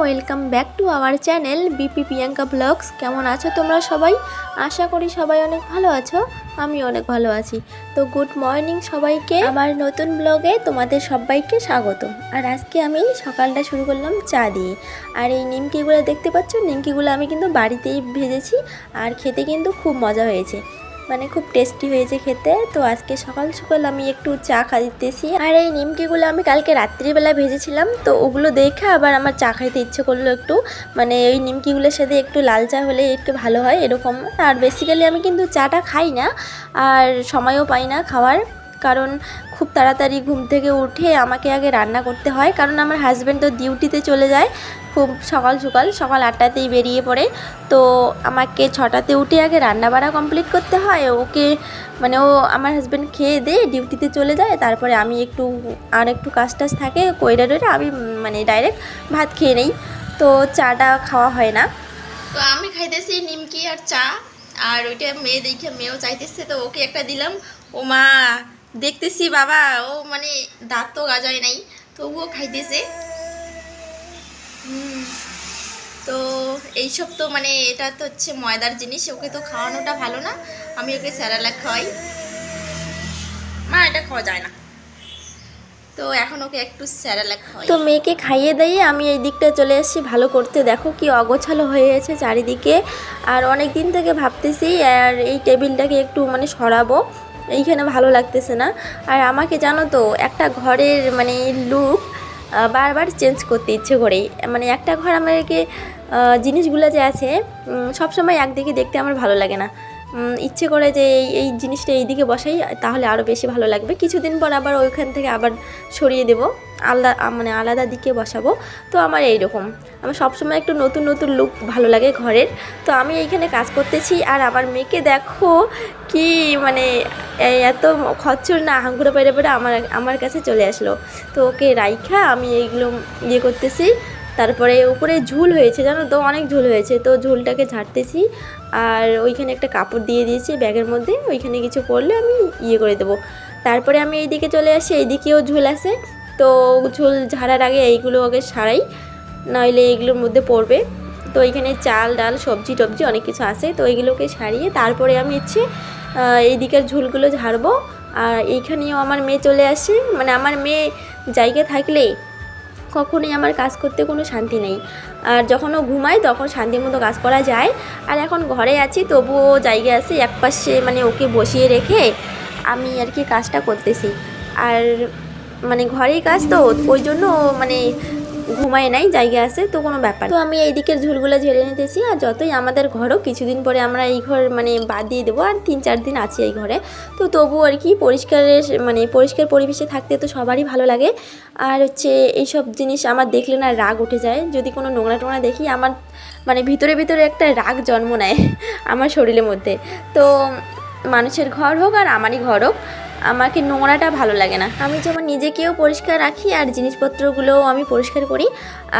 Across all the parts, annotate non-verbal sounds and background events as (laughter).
Welcome back to our channel BP Priyanka vlogs কেমন আছো তোমরা সবাই? আশা করি সবাই অনেক ভালো আছো আমি অনেক ভালো আছি। তো গুড মর্নিং সবাইকে। আমার নতুন ব্লগে তোমাদের সবাইকে স্বাগত আর আজকে আমি সকালটা শুরু করলাম চা দিয়ে। আর এই নিমকিগুলো দেখতে পাচ্ছ? নিমকিগুলো আমি কিন্তু বাড়িতেই ভেজেছি, আর খেতে কিন্তু খুব মজা হয়েছে। মানে খুব টেস্টি হয়েছে খেতে। তো আজকে সকাল সকাল আমি একটু চা খাইতেছি আর এই নিমকিগুলো আমি কালকে রাত্রিবেলা ভেজেছিলাম, তো ওগুলো দেখে আবার আমার চা খাইতে ইচ্ছে করল একটু। মানে ওই নিমকিগুলোর সাথে একটু লাল চা হলে একটু ভালো হয় এরকম। আর বেসিক্যালি আমি কিন্তু চাটা খাই না, আর সময়ও পাই না খাওয়ার। কারণ খুব তাড়াতাড়ি ঘুম থেকে উঠে আমাকে আগে রান্না করতে হয়। কারণ আমার হাজব্যান্ড তো ডিউটিতে চলে যায় খুব সকাল সকাল সকাল আটটাতেই বেরিয়ে পড়ে। তো আমাকে ছটাতে উঠে আগে রান্না বাড়া কমপ্লিট করতে হয়, ওকে মানে ও আমার হাজব্যান্ড খেয়ে দিয়ে ডিউটিতে চলে যায়, তারপরে আমি একটু, আর একটু কাজ টাজ থাকে, কইরা টইরা আমি মানে ডাইরেক্ট ভাত খেয়ে নেই। তো চাটা খাওয়া হয় না। তো আমি খাইতেছি নিমকি আর চা, আর ওইটা মেয়ে দেখে মেয়েও চাইতেছে, তো ওকে একটা দিলাম। ও মা, দেখতেছি বাবা, ও মানে দাঁত তো গাজায় নাই, তবুও খাইতেছে। তো এইসব তো মানে এটা তো হচ্ছে ময়দার জিনিস, ওকে তো খাওয়ানোটা ভালো না। আমি ওকে স্যারালাক খাওয়াই। মা, এটা খাওয়া যায় না। তো এখন ওকে একটু স্যারালাক খাওয়াই। তো মেয়েকে খাইয়ে দিয়ে আমি এই দিকটা চলে এসেছি ভালো করতে। দেখো কি অগোছালো হয়ে গেছে চারিদিকে। আর অনেক দিন থেকে ভাবতেছি, আর এই টেবিলটাকে একটু মানে সরাবো। এইখানে ভালো লাগতেছে না। আর আমাকে জানো তো, একটা ঘরের মানে লুক বারবার চেঞ্জ করতে ইচ্ছে করে মানে একটা ঘর আমাকে জিনিসগুলো যে আছে সবসময় একদিকে দেখতে আমার ভালো লাগে না। ইচ্ছে করে যে এই এই জিনিসটা এইদিকে বসাই, তাহলে আরও বেশি ভালো লাগবে। কিছুদিন পর আবার ওইখান থেকে আবার সরিয়ে দেব। আলাদা মানে আলাদা দিকে বসাবো। তো আমার এই রকম আমার সবসময় একটু নতুন নতুন লুক ভালো লাগে ঘরের। তো আমি এইখানে কাজ করতেছি আর আমার মেয়েকে দেখো কি মানে এত খচ্চর না হাঙ্গুড়ে পেরে পেরে আমার আমার কাছে চলে আসলো। তো ওকে রাইখা, আমি এইগুলো ইয়ে করতেছি। তারপরে উপরে ঝুল হয়েছে জানো তো? অনেক ঝুল হয়েছে। তো ঝুলটাকে ঝাড়তেছি আর ওইখানে একটা কাপড় দিয়ে দিয়েছি ব্যাগের মধ্যে। ওইখানে কিছু পরলে আমি ইয়ে করে দেবো। তারপরে আমি এইদিকে চলে আসি এইদিকেও ঝুল আছে। তো ঝুল ঝাড়ার আগে এইগুলো আগে সারাই নইলে এইগুলোর মধ্যে পড়বে। তো এইখানে চাল ডাল সবজি টবজি অনেক কিছু আছে। তো এইগুলোকে সারিয়ে তারপরে আমি আহ, এই দিকের ঝুলগুলো ঝাড়বো। আর এইখানেও আমার মেয়ে চলে আসে। মানে আমার মেয়ে জায়গা থাকলে কখনোই আমার কাজ করতে কোনো শান্তি নেই। আর যখন ও ঘুমায় তখন শান্তির মতো কাজ করা যায়। আর এখন ঘরে আছি তবুও জায়গা আছে এক পাশে মানে ওকে বসিয়ে রেখে আমি আর কি কাজটা করতেছি। আর মানে ঘরেই কাজ তো, ওই জন্য মানে ঘুমায় নাই, জায়গা আছে, তো কোনো ব্যাপার তো আমি এই দিকের ঝুলগুলো ঝেড়ে নিতেছি আর যতই আমাদের ঘরও, কিছুদিন পরে আমরা এই ঘর মানে বাদ দিয়ে দেবো আর তিন চার দিন আছি এই ঘরে। তো তবু আর কি পরিষ্কারের মানে পরিষ্কার পরিবেশে থাকতে তো সবারই ভালো লাগে। আর হচ্ছে এইসব জিনিস আমার দেখলে না রাগ উঠে যায়। যদি কোনো নোংরা টোংরা দেখি, আমার মানে ভিতরে ভিতরে একটা রাগ জন্ম নেয় (laughs) আমার শরীরের মধ্যে। তো মানুষের ঘর হোক আর আমারই ঘর হোক আমাকে নোংরাটা ভালো লাগে না। আমি যেমন নিজেকেও পরিষ্কার রাখি আর জিনিসপত্রগুলোও আমি পরিষ্কার করি,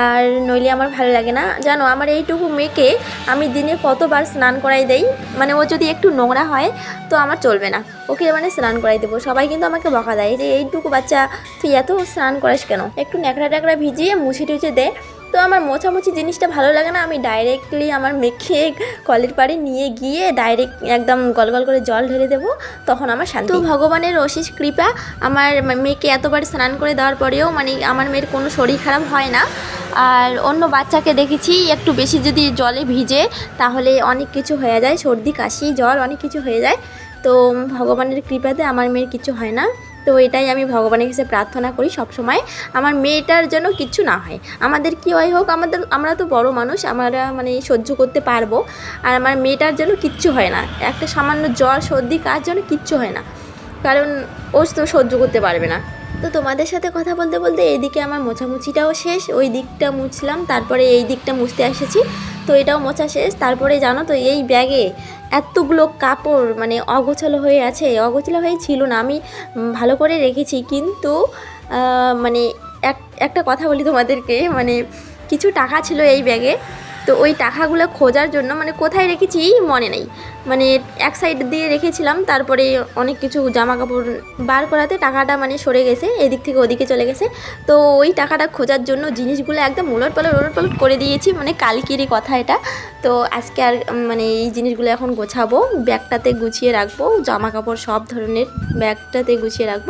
আর নইলে আমার ভালো লাগে না। জানো, আমার এইটুকু মেয়েকে আমি দিনে কতবার স্নান করাই দেই মানে ও যদি একটু নোংরা হয় তো আমার চলবে না। ওকে মানে স্নান করাই দেবো। সবাই কিন্তু আমাকে বকা দেয় যে, এইটুকু বাচ্চা, তুই এত স্নান করাস কেন? একটু ন্যাকড়া ট্যাকড়া ভিজিয়ে মুছে টুছে দে তো আমার মোছামুছি জিনিসটা ভালো লাগে না, আমি ডাইরেক্টলি আমার মেখে কলের পাড়ে নিয়ে গিয়ে ডাইরেক্ট একদম গল গল করে জল ঢেলে দেবো, তখন আমার শান্তি। ভগবানের অশেষ কৃপা, আমার মেয়েকে এতবার স্নান করে দেওয়ার পরেও মানে আমার মেয়ের কোনো শরীর খারাপ হয় না। আর অন্য বাচ্চাকে দেখেছি, একটু বেশি যদি জলে ভিজে তাহলে অনেক কিছু হয়ে যায়, সর্দি, কাশি, জ্বর অনেক কিছু হয়ে যায়। তো ভগবানের কৃপাতে আমার মেয়ের কিছু হয় না। তো এটাই আমি ভগবানের কাছে প্রার্থনা করি সব সময় আমার মেয়েটার যেন কিচ্ছু না হয়। আমাদের কি হয় হোক, আমাদের, আমরা তো বড় মানুষ, আমরা মানে সহ্য করতে পারব। আর আমার মেয়েটার যেন কিচ্ছু হয় না। একটা সামান্য জ্বর, সর্দি, কাজ যেন কিচ্ছু হয় না। কারণ ও তো সহ্য করতে পারবে না। তো তোমাদের সাথে কথা বলতে বলতে এইদিকে আমার মোছামুছিটাও শেষ। ওই দিকটা মুছলাম, তারপরে এই দিকটা মুছতে এসেছি। তো এটাও মোছা শেষ। তারপরে জানো তো এই ব্যাগে এতগুলো কাপড় মানে অগোছালো হয়ে আছে, অগোছালো হয়ে ছিল না, আমি ভালো করে রেখেছি। কিন্তু মানে এক, একটা কথা বলি তোমাদেরকে মানে কিছু টাকা ছিল এই ব্যাগে। তো ওই টাকাগুলো খোঁজার জন্য মানে কোথায় রেখেছি মনে নেই। মানে এক সাইড দিয়ে রেখেছিলাম, তারপরে অনেক কিছু জামা কাপড় বার করাতে টাকাটা মানে সরে গেছে, এদিক থেকে ওদিকে চলে গেছে। তো ওই টাকাটা খোঁজার জন্য জিনিসগুলো একদম উলট পালট উলট পালট করে দিয়েছি মানে কালকেরই কথা এটা। তো আজকে আর মানে এই জিনিসগুলো এখন গোছাবো, ব্যাগটাতে গুছিয়ে রাখব জামা কাপড় সব ধরনের ব্যাগটাতে গুছিয়ে রাখব।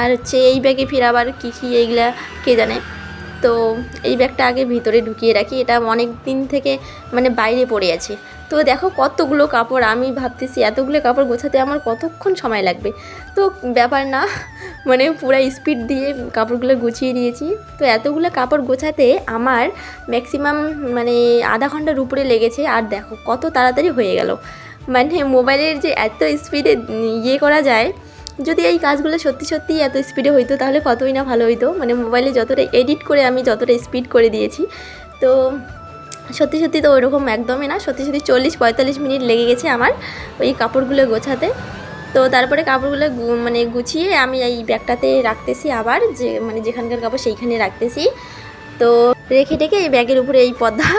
আর হচ্ছে এই ব্যাগে ফির আবার কী কী এইগুলা, কে জানে? তো এই ব্যাগটা আগে ভিতরে ঢুকিয়ে রাখি, এটা অনেক দিন থেকে মানে বাইরে পড়ে আছে। তো দেখো কতগুলো কাপড়, আমি ভাবতেছি এতগুলো কাপড় গোছাতে আমার কতক্ষণ সময় লাগবে? তো ব্যাপার না মানে পুরো স্পিড দিয়ে কাপড়গুলো গুছিয়ে দিয়েছি তো এতগুলো কাপড় গোছাতে আমার ম্যাক্সিমাম মানে আধা ঘণ্টার উপরে লেগেছে, আর দেখো কত তাড়াতাড়ি হয়ে গেল। মানে মোবাইলের যে এত স্পিডে ইয়ে করা যায় যদি এই কাজগুলো সত্যি সত্যি এত স্পিডে হইতো, তাহলে কতই না ভালো হইতো। মানে মোবাইলে যতটা এডিট করে আমি যতটা স্পিড করে দিয়েছি। তো সত্যি সত্যি তো ওইরকম একদমই না। সত্যি সত্যি চল্লিশ পঁয়তাল্লিশ মিনিট লেগে গেছে আমার ওই কাপড়গুলো গোছাতে। তো তারপরে কাপড়গুলো মানে গুছিয়ে আমি এই ব্যাগটাতে রাখতেছি আবার, যে মানে যেখানকার কাপড় সেইখানে রাখতেছি। তো রেখে টেকে এই ব্যাগের উপরে এই পদ্মা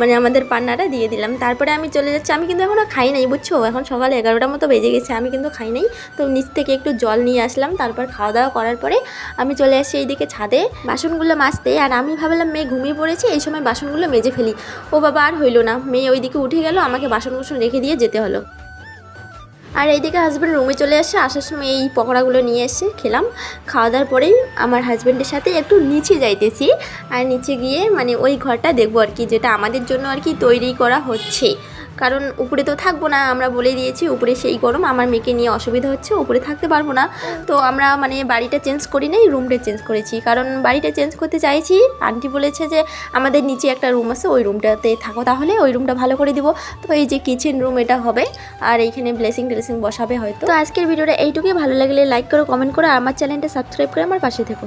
মানে আমাদের পান্নাটা দিয়ে দিলাম। তারপরে আমি চলে যাচ্ছি। আমি কিন্তু এখনও খাই নাই, বুঝছ? এখন সকাল এগারোটার মতো বেজে গেছে, আমি কিন্তু খাই নাই। তো নিচ থেকে একটু জল নিয়ে আসলাম, তারপর খাওয়া দাওয়া করার পরে আমি চলে আসছি এইদিকে ছাদে বাসনগুলো মাজতে। আর আমি ভাবলাম, মেয়ে ঘুমিয়ে পড়েছে, এই সময় বাসনগুলো মেজে ফেলি। ও বাবা, আর হইল না। মেয়ে ওইদিকে উঠে গেল, আমাকে বাসন কুসন রেখে দিয়ে যেতে হলো। আর এইদিকে হাজব্যান্ড রুমে চলে আসে, আসার সময় এই পকোড়াগুলো নিয়ে এসে খেলাম। খাওয়া দাওয়ার পরেই আমার হাজব্যান্ডের সাথে একটু নিচে যাইতেছি। আর নিচে গিয়ে মানে ওই ঘরটা দেখব আর কি, যেটা আমাদের জন্য আর কি তৈরি করা হচ্ছে। কারণ উপরে তো থাকব না, আমরা বলে দিয়েছি উপরে সেই গরম, আমার মেয়েকে নিয়ে অসুবিধা হচ্ছে, উপরে থাকতে পারব না। তো আমরা মানে বাড়িটা চেঞ্জ করি নাই রুমটা চেঞ্জ করেছি। কারণ বাড়িটা চেঞ্জ করতে চাইছি আন্টি বলেছে যে আমাদের নিচে একটা রুম আছে, ওই রুমটাতে থাকো তাহলে, ওই রুমটা ভালো করে দিব। তো এই যে কিচেন রুম এটা হবে, আর এইখানে ব্লেসিং টেলেসিং বসাবে হয়তো। তো আজকের ভিডিওটা এইটুকুই, ভালো লাগলে লাইক করো কমেন্ট করো, আর আমার চ্যানেলটা সাবস্ক্রাইব করে আমার পাশে থেকো।